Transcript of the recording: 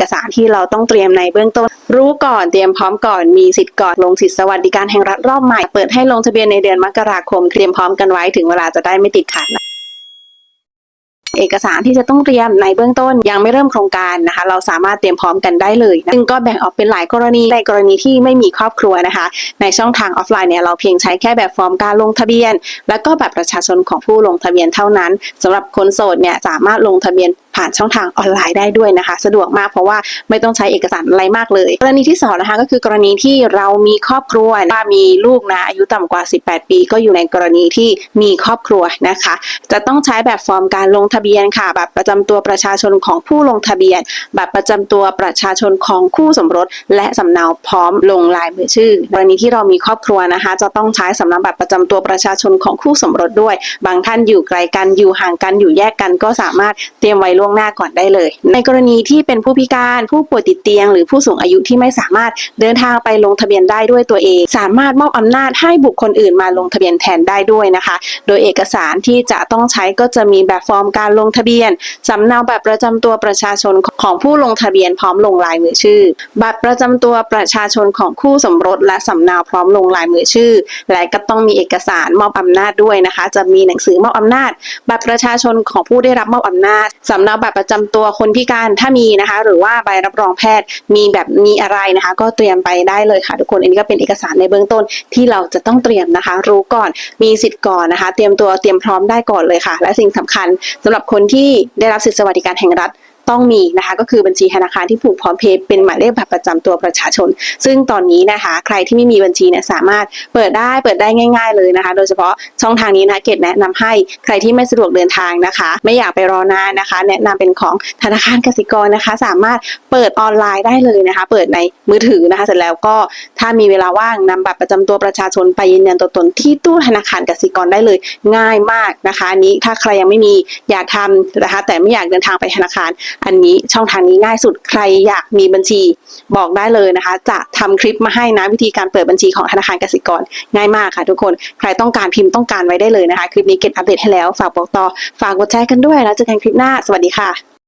อกสารที่เราต้องเตรียมในเบื้องต้น รู้ก่อนเตรียมพร้อมก่อนมีสิทธิ์ก่อนลงสิทธิสวัสดิการแห่งรัฐรอบใหม่ เปิดให้ลงทะเบียนในเดือนมกราคมเตรียมพร้อมกันไว้ถึงเวลาจะได้ไม่ติดขัดนะ เอกสารที่จะต้องเตรียมในเบื้องต้นยังไม่เริ่มโครงการนะคะ เราสามารถเตรียมพร้อมกันได้เลย ซึ่งก็แบ่งออกเป็นหลายกรณีในกรณีที่ไม่มีครอบครัวนะคะ ในช่องทางออฟไลน์เนี่ยเราเพียงใช้แค่แบบฟอร์มการลงทะเบียน แล้วก็แบบประชาชนของผู้ลงทะเบียนเท่านั้นสำหรับคนโสดเนี่ยสามารถลงทะเบียนผ่านช่องทางออนไลน์ได้ด้วยนะคะ สะดวกมากเพราะว่าไม่ต้องใช้เอกสารอะไรมากเลย กรณีที่สองนะคะก็คือกรณีที่เรามีครอบครัวว่ามีลูกนะอายุต่ำกว่า 18 ปี ก็อยู่ในกรณีที่มีครอบครัวนะคะ จะต้องใช้แบบฟอร์มการลงทะเบียนค่ะแบบประจำตัวประชาชนของผู้ลงทะเบียนแบบประจำตัวประชาชนของคู่สมรส และสำเนาพร้อมลงลายมือชื่อกรณีที่เรามีครอบครัวนะคะ จะต้องใช้สำเนาบัตรประจำตัวประชาชนของคู่สมรสด้วย บางท่านอยู่ไกลกันอยู่ห่างกันอยู่แยกกัน ก็สามารถเตรียมไว้ล่วงหน้าก่อนได้เลย ในกรณีที่เป็นผู้พิการผู้ป่วยติดเตียง หรือผู้สูงอายุที่ไม่สามารถเดินทางไปลงทะเบียนได้ด้วยตัวเอง สามารถมอบอำนาจให้บุคคลอื่นมาลงทะเบียนแทนได้ด้วยนะคะ โดยเอกสารที่จะต้องใช้ก็จะมีแบบฟอร์มการลงทะเบียน สำเนาบัตรประจำตัวประชาชนของผู้ลงทะเบียนพร้อมลงลายมือชื่อ บัตรประจำตัวประชาชนของคู่สมรส และสำเนาพร้อมลงลายมือชื่อ และก็ต้องมีเอกสารมอบอำนาจด้วยนะคะ จะมีหนังสือมอบอำนาจ บัตรประชาชนของผู้ได้รับมอบอำนาจสำเนาบัตรประจำตัวคนพิการถ้ามีนะคะ หรือว่าใบรับรองแพทย์มีแบบมีอะไรนะคะ ก็เตรียมไปได้เลยค่ะ ทุกคนอันนี้ก็เป็นเอกสารในเบื้องต้นที่เราจะต้องเตรียมนะคะ รู้ก่อนมีสิทธิ์ก่อนนะคะ เตรียมตัวเตรียมพร้อมได้ก่อนเลยค่ะ และสิ่งสำคัญสำหรับคนที่ได้รับสิทธิสวัสดิการแห่งรัฐ ต้องมีนะคะก็คือบัญชีธนาคารที่ผูกพร้อมเพย์เป็นหมายเลขบัตรประจำตัวประชาชน ซึ่งตอนนี้นะคะ ใครที่ไม่มีบัญชีเนี่ยสามารถเปิดได้เปิดได้ง่าย ๆ เลยนะคะ โดยเฉพาะช่องทางนี้นะเกดแนะนำให้ใครที่ไม่สะดวกเดินทางนะคะ ไม่อยากไปรอนานนะคะ แนะนำเป็นของธนาคารกสิกรนะคะ สามารถเปิดออนไลน์ได้เลยนะคะ เปิดในมือถือนะคะ เสร็จแล้วก็ถ้ามีเวลาว่างนำบัตรประจำตัวประชาชนไปยืนยันตัวตนที่ตู้ธนาคารกสิกรได้เลยง่ายมากนะคะนี้ถ้าใครยังไม่มีอยากทำนะคะแต่ไม่อยากเดินทางไปธนาคารอันนี้ช่องทางนี้ง่ายสุดใครอยากมีบัญชีบอกได้เลยนะคะ จะทำคลิปมาให้นะวิธีการเปิดบัญชีของธนาคารกสิกรง่ายมากค่ะ ทุกคนใครต้องการพิมพ์ต้องการไว้ได้เลยนะคะ คลิปนี้เก็บอัปเดตให้แล้ว ฝากบอกต่อฝากกดแชร์กันด้วยแล้วเจอกันคลิปหน้าสวัสดีค่ะ